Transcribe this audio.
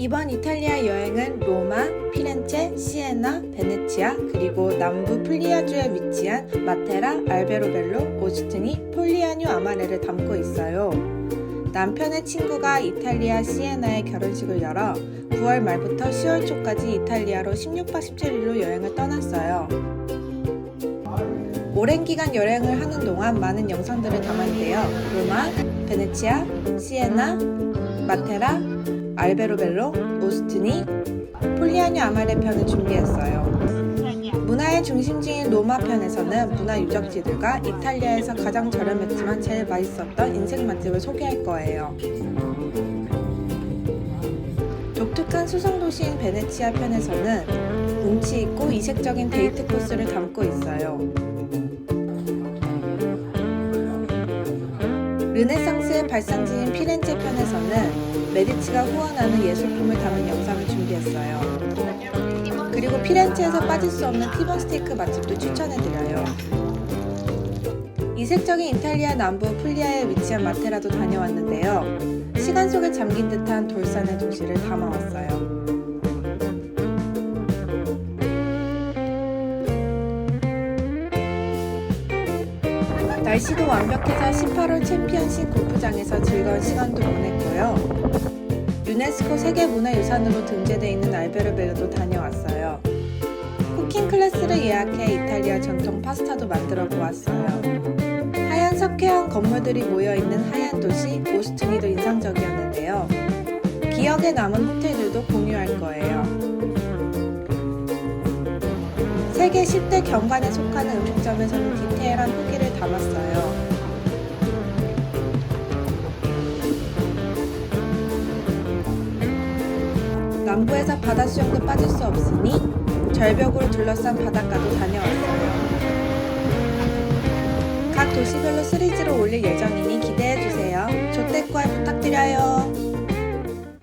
이번 이탈리아 여행은 로마, 피렌체, 시에나, 베네치아, 그리고 남부 풀리아주에 위치한 마테라, 알베로벨로, 오스티니, 폴리아뉴 아마레를 담고 있어요. 남편의 친구가 이탈리아 시에나에 결혼식을 열어 9월 말부터 10월 초까지 이탈리아로 16박 17일로 여행을 떠났어요. 오랜 기간 여행을 하는 동안 많은 영상들을 담았는데요. 로마, 베네치아, 시에나, 마테라, 알베로벨로, 오스티니, 폴리아뉴 아마레 편을 준비했어요. 문화의 중심지인 로마 편에서는 문화 유적지들과 이탈리아에서 가장 저렴했지만 제일 맛있었던 인생 맛집을 소개할 거예요. 독특한 수성 도시인 베네치아 편에서는 운치 있고 이색적인 데이트 코스를 담고 있어요. 르네상스의 발상지인 피렌체 편에서는 메디치가 후원하는 예술품을 담은 영상을 준비했어요. 그리고 피렌체에서 빠질 수 없는 티본 스테이크 맛집도 추천해드려요. 이색적인 이탈리아 남부 풀리아에 위치한 마테라도 다녀왔는데요. 시간 속에 잠긴 듯한 돌산의 도시를 담아왔어요. 날씨도 완벽해서 18홀 챔피언십 골프장에서 즐거운 시간도 보냈고요. 유네스코 세계문화유산으로 등재되어 있는 알베르베르도 다녀왔어요. 쿠킹 클래스를 예약해 이탈리아 전통 파스타도 만들어 보았어요. 하얀 석회형 건물들이 모여 있는 하얀 도시 오스트니도 인상적이었는데요. 기억에 남은 호텔들도 공유할 거예요. 세계 10대 경관에 속하는 음식점에서는 디테일한 후기를 담았어요. 남부에서 바다 수영도 빠질 수 없으니 절벽으로 둘러싼 바닷가도 다녀왔어요. 각 도시별로 시리즈로 올릴 예정이니 기대해주세요. 조태꿀 부탁드려요.